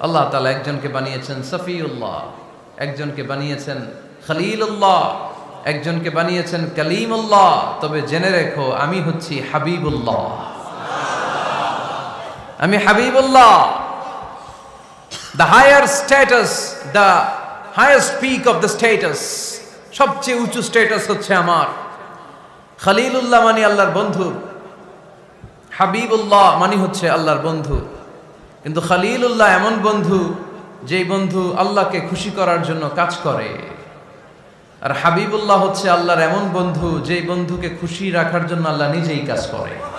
আল্লাহ তালা একজনকে বানিয়েছেন সফিউল্লাহ, একজনকে বানিয়েছেন খালিলুল্লাহ, একজনকে বানিয়েছেন কালিমুল্লাহ। তবে জেনে রেখো, আমি হচ্ছি হাবিবুল্লাহ। আমি Habibullah. The higher status the highest peak of the status সবচেয়ে উঁচু স্ট্যাটাস হচ্ছে আমার। খালিলুল্লাহ মানে আল্লাহর বন্ধু। হাবিবুল্লাহ মানে হচ্ছে আল্লাহর বন্ধু। কিন্তু খালিলুল্লাহ এমন বন্ধু, যেই বন্ধু আল্লাহকে খুশি করার জন্য কাজ করে। আর হাবিবুল্লাহ হচ্ছে আল্লাহর এমন বন্ধু, যেই বন্ধুকে খুশি রাখার জন্য আল্লাহ নিজেই কাজ করে।